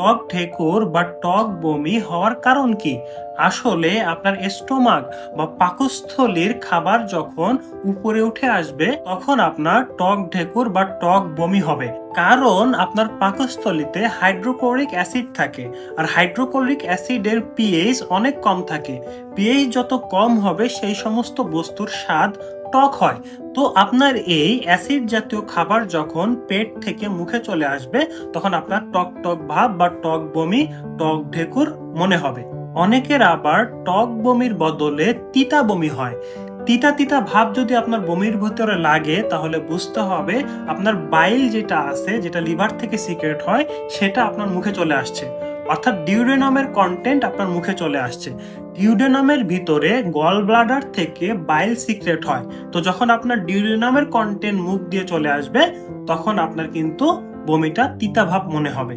টক ঠেকুর বা টক বমি হওয়ার কারণ কি? আসলে আপনার স্টোমাক বা পাকস্থলীর খাবার যখন উপরে উঠে আসবে, তখন আপনার টক ঢেকুর বা টক বমি হবে। কারণ আপনার পাকস্থলীতে হাইড্রোক্লোরিক অ্যাসিড থাকে, আর হাইড্রোক্লোরিক অ্যাসিডের পিএইচ অনেক কম থাকে। পিএইচ যত কম হবে, সেই সমস্ত বস্তুর স্বাদ টক হয়। তো আপনার এই অ্যাসিড জাতীয় খাবার যখন পেট থেকে মুখে চলে আসবে, তখন আপনার টক টক ভাব বা টক বমি, টক ঢেকুর মনে হবে। অনেকের আবার টক বমির বদলে তিতা বমি হয়। তিতা তিতা ভাব যদি আপনার বমির ভিতরে লাগে, তাহলে বুঝতে হবে আপনার বাইল যেটা আছে, যেটা লিভার থেকে সিক্রেট হয়, সেটা আপনার মুখে চলে আসছে। অর্থাৎ ডিউডেনামের কন্টেন্ট আপনার মুখে চলে আসছে। ডিউডেনামের ভিতরে গল ব্লাডার থেকে বাইল সিক্রেট হয়। তো যখন আপনার ডিউডেনামের কন্টেন্ট মুখ দিয়ে চলে আসবে, তখন আপনার কিন্তু বমিটা তিতা ভাব মনে হবে।